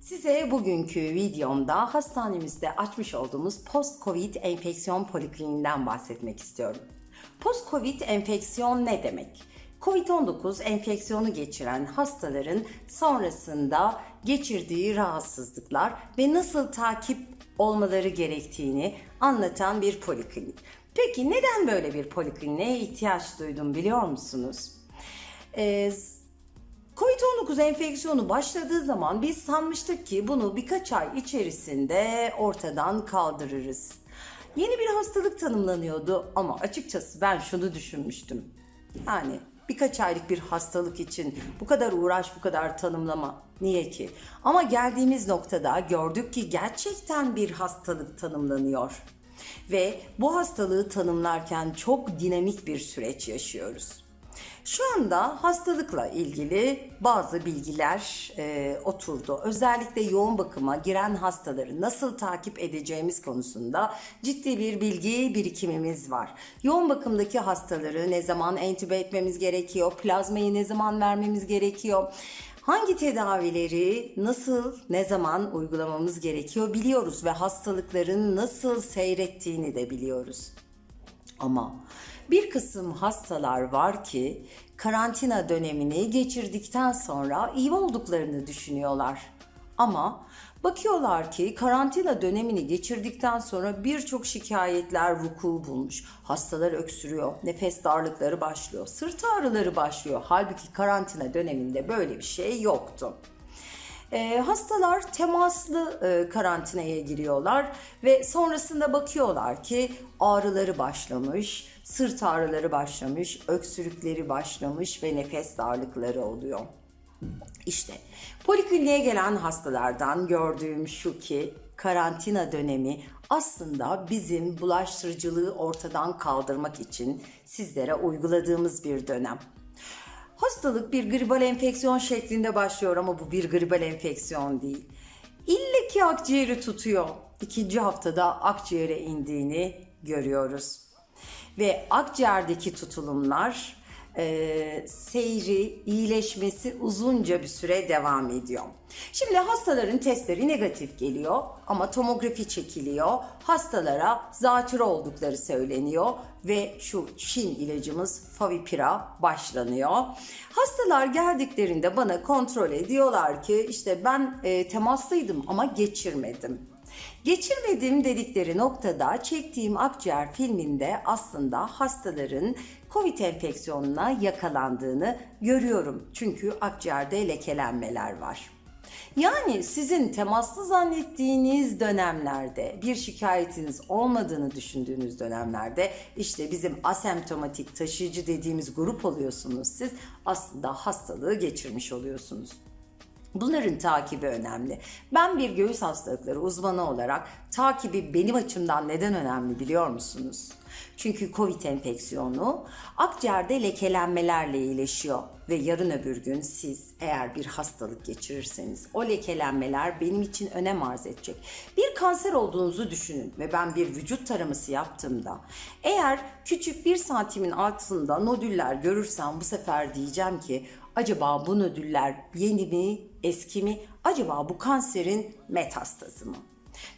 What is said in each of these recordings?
Size bugünkü videomda hastanemizde açmış olduğumuz post-covid enfeksiyon polikliniğinden bahsetmek istiyorum. Post-covid enfeksiyon ne demek? Covid-19 enfeksiyonu geçiren hastaların sonrasında geçirdiği rahatsızlıklar ve nasıl takip olmaları gerektiğini anlatan bir poliklinik. Peki neden böyle bir polikliniğe ihtiyaç duydum biliyor musunuz? Ee, Covid-19 enfeksiyonu başladığı zaman biz sanmıştık ki bunu birkaç ay içerisinde ortadan kaldırırız. Yeni bir hastalık tanımlanıyordu ama açıkçası ben şunu düşünmüştüm. Yani birkaç aylık bir hastalık için bu kadar uğraş, bu kadar tanımlama niye ki? Ama geldiğimiz noktada gördük ki gerçekten bir hastalık tanımlanıyor. Ve bu hastalığı tanımlarken çok dinamik bir süreç yaşıyoruz. Şu anda hastalıkla ilgili bazı bilgiler e, oturdu. Özellikle yoğun bakıma giren hastaları nasıl takip edeceğimiz konusunda ciddi bir bilgi birikimimiz var. Yoğun bakımdaki hastaları ne zaman entübe etmemiz gerekiyor, plazmayı ne zaman vermemiz gerekiyor, hangi tedavileri nasıl, ne zaman uygulamamız gerekiyor biliyoruz ve hastalıkların nasıl seyrettiğini de biliyoruz. Ama bir kısım hastalar var ki karantina dönemini geçirdikten sonra iyi olduklarını düşünüyorlar. Ama bakıyorlar ki karantina dönemini geçirdikten sonra birçok şikayetler vuku bulmuş. Hastalar öksürüyor, nefes darlıkları başlıyor, sırt ağrıları başlıyor. Halbuki karantina döneminde böyle bir şey yoktu. E, hastalar temaslı e, karantinaya giriyorlar ve sonrasında bakıyorlar ki ağrıları başlamış, sırt ağrıları başlamış, öksürükleri başlamış ve nefes darlıkları oluyor. İşte polikliniğe gelen hastalardan gördüğüm şu ki karantina dönemi aslında bizim bulaştırıcılığı ortadan kaldırmak için sizlere uyguladığımız bir dönem. Hastalık bir gribal enfeksiyon şeklinde başlıyor ama bu bir gribal enfeksiyon değil. İlle ki akciğeri tutuyor. İkinci haftada akciğere indiğini görüyoruz. Ve akciğerdeki tutulumlar e, seyri, iyileşmesi uzunca bir süre devam ediyor. Şimdi hastaların testleri negatif geliyor ama tomografi çekiliyor. Hastalara zatürre oldukları söyleniyor ve şu Çin ilacımız Favipira başlanıyor. Hastalar geldiklerinde bana kontrol ediyorlar ki işte ben e, temaslıydım ama geçirmedim. Geçirmedim dedikleri noktada çektiğim akciğer filminde aslında hastaların COVID enfeksiyonuna yakalandığını görüyorum. Çünkü akciğerde lekelenmeler var. Yani sizin temaslı zannettiğiniz dönemlerde bir şikayetiniz olmadığını düşündüğünüz dönemlerde işte bizim asemptomatik taşıyıcı dediğimiz grup oluyorsunuz siz aslında hastalığı geçirmiş oluyorsunuz. Bunların takibi önemli. Ben bir göğüs hastalıkları uzmanı olarak takibi benim açımdan neden önemli biliyor musunuz? Çünkü COVID enfeksiyonu akciğerde lekelenmelerle iyileşiyor ve yarın öbür gün siz eğer bir hastalık geçirirseniz o lekelenmeler benim için önem arz edecek. Bir kanser olduğunuzu düşünün ve ben bir vücut taraması yaptığımda eğer küçük bir santimin altında nodüller görürsem bu sefer diyeceğim ki acaba bu nodüller yeni mi eski mi acaba bu kanserin metastazı mı?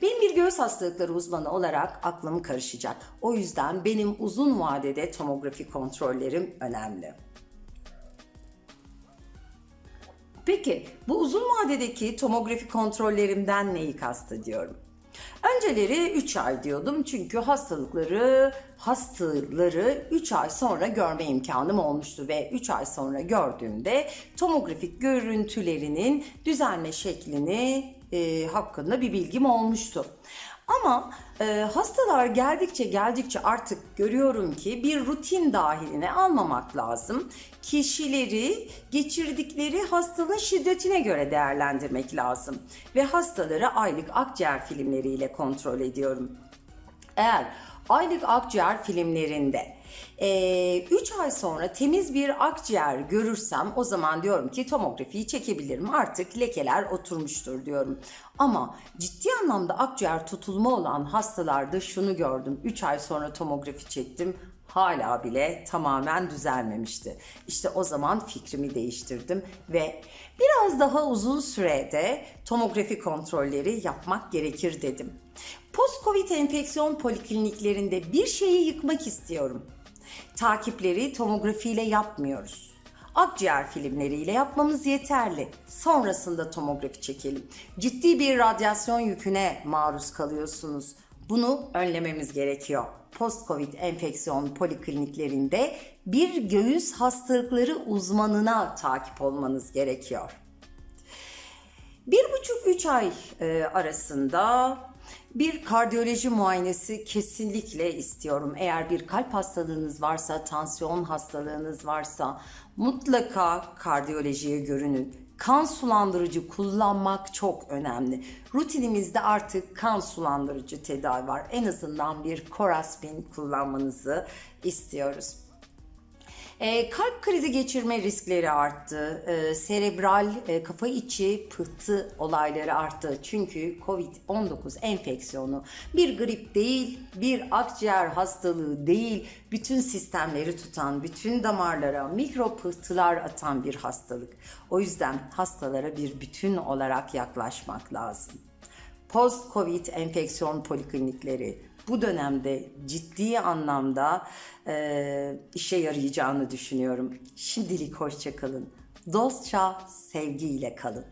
Benim bir göğüs hastalıkları uzmanı olarak aklım karışacak. O yüzden benim uzun vadede tomografi kontrollerim önemli. Peki bu uzun vadedeki tomografi kontrollerimden neyi kastediyorum? Önceleri 3 ay diyordum çünkü hastalıkları hastaları 3 ay sonra görme imkanım olmuştu ve 3 ay sonra gördüğümde tomografik görüntülerinin düzelme şeklini e, hakkında bir bilgim olmuştu. Ama e, hastalar geldikçe geldikçe artık görüyorum ki bir rutin dahiline almamak lazım. Kişileri geçirdikleri hastalığın şiddetine göre değerlendirmek lazım. Ve hastaları aylık akciğer filmleriyle kontrol ediyorum. Eğer aylık akciğer filmlerinde 3 ay sonra temiz bir akciğer görürsem o zaman diyorum ki tomografiyi çekebilirim. Artık lekeler oturmuştur diyorum. Ama ciddi anlamda akciğer tutulma olan hastalarda şunu gördüm. 3 ay sonra tomografi çektim. hala bile tamamen düzelmemişti. İşte o zaman fikrimi değiştirdim ve biraz daha uzun sürede tomografi kontrolleri yapmak gerekir dedim. Post-Covid enfeksiyon polikliniklerinde bir şeyi yıkmak istiyorum. Takipleri tomografiyle yapmıyoruz. Akciğer filmleriyle yapmamız yeterli. Sonrasında tomografi çekelim. Ciddi bir radyasyon yüküne maruz kalıyorsunuz. Bunu önlememiz gerekiyor. Post-Covid enfeksiyon polikliniklerinde bir göğüs hastalıkları uzmanına takip olmanız gerekiyor. Bir buçuk üç ay e, arasında bir kardiyoloji muayenesi kesinlikle istiyorum. Eğer bir kalp hastalığınız varsa, tansiyon hastalığınız varsa mutlaka kardiyolojiye görünün. Kan sulandırıcı kullanmak çok önemli. Rutinimizde artık kan sulandırıcı tedavi var. En azından bir Coraspin kullanmanızı istiyoruz. E, kalp krizi geçirme riskleri arttı. E, serebral e, kafa içi pıhtı olayları arttı. Çünkü COVID-19 enfeksiyonu bir grip değil, bir akciğer hastalığı değil, bütün sistemleri tutan, bütün damarlara mikro pıhtılar atan bir hastalık. O yüzden hastalara bir bütün olarak yaklaşmak lazım. Post-Covid enfeksiyon poliklinikleri bu dönemde ciddi anlamda e, işe yarayacağını düşünüyorum. Şimdilik hoşça kalın. Dostça sevgiyle kalın.